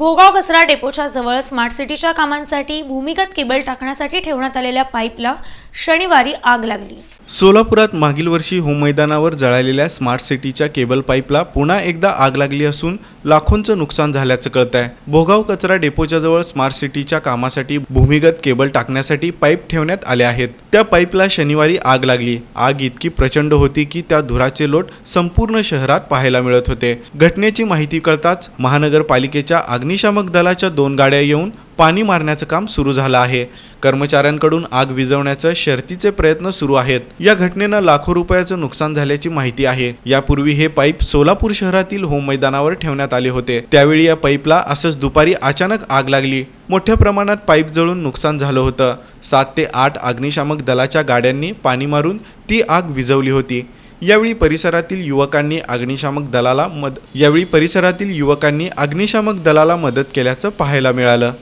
भोगाव कचरा डेपोच्या जवळ स्मार्ट सिटीच्या कामांसाठी भूमिगत केबल टाकण्यासाठी ठेवण्यात आलेल्या पाईपला शनिवारी आग लागली. सोलापुरात मागील वर्षी होम मैदानावर जळालेल्या स्मार्ट सिटीच्या केबल पाईपला पुन्हा एकदा आग लागली असून लाखोंचं नुकसान झाल्याचं कळत आहे भोगाव कचरा डेपोच्या जवळ स्मार्ट सिटीच्या कामासाठी भूमिगत केबल टाकण्यासाठी पाईप ठेवण्यात आले आहेत. त्या पाईपला शनिवारी आग लागली. आग इतकी प्रचंड होती की त्या धुराचे लोट संपूर्ण शहरात पाहायला मिळत होते. घटनेची माहिती कळताच महानगरपालिकेच्या अग्निशामक दलाच्या दोन गाड्या येऊन पाणी मारण्याचं काम सुरू झालं आहे. कर्मचाऱ्यांकडून आग विझवण्याचं शर्तीचे प्रयत्न सुरू आहेत. या घटनेनं लाखो रुपयाचं नुकसान झाल्याची माहिती आहे. यापूर्वी हे पाईप सोलापूर शहरातील होम मैदानावर ठेवण्यात आले होते. त्यावेळी या पाईपला असंच दुपारी अचानक आग लागली. मोठ्या प्रमाणात पाईप जळून नुकसान झालं होतं. सात ते आठ अग्निशामक दलाच्या गाड्यांनी पाणी मारून ती आग विझवली होती. यावेळी परिसरातील युवकांनी अग्निशामक दलाला मद यावेळी परिसरातील युवकांनी अग्निशामक दलाला मदत केल्याचं पाहायला मिळालं.